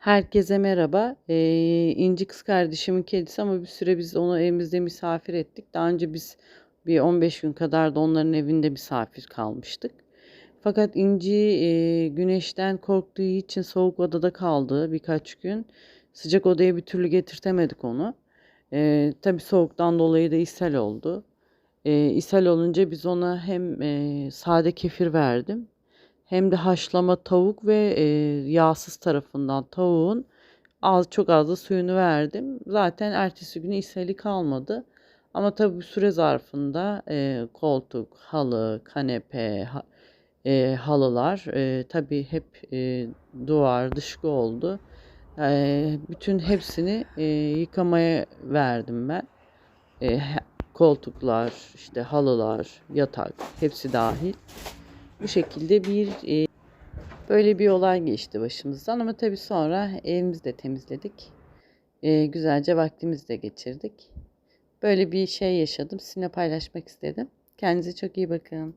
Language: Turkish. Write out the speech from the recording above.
Herkese merhaba. Ee, İnci kız kardeşimin kedisi ama bir süre biz onu evimizde misafir ettik. Daha önce biz bir 15 gün kadar da onların evinde misafir kalmıştık. Fakat İnci e, güneşten korktuğu için soğuk odada kaldı birkaç gün. Sıcak odaya bir türlü getirtemedik onu. Ee, tabii soğuktan dolayı da ishal oldu. Ee, ishal olunca biz ona hem e, sade kefir verdim hem de haşlama tavuk ve e, yağsız tarafından tavuğun az çok az da suyunu verdim. Zaten ertesi günü ishali kalmadı. Ama tabii bu süre zarfında e, koltuk, halı, kanepe, ha- e, halılar e, tabii hep e, duvar, dışkı oldu. E, bütün hepsini e, yıkamaya verdim ben. E, koltuklar, işte halılar, yatak hepsi dahil. Bu şekilde bir e, Böyle bir olay geçti başımızdan ama tabii sonra evimizi de temizledik. Ee, güzelce vaktimizi de geçirdik. Böyle bir şey yaşadım. Sizinle paylaşmak istedim. Kendinize çok iyi bakın.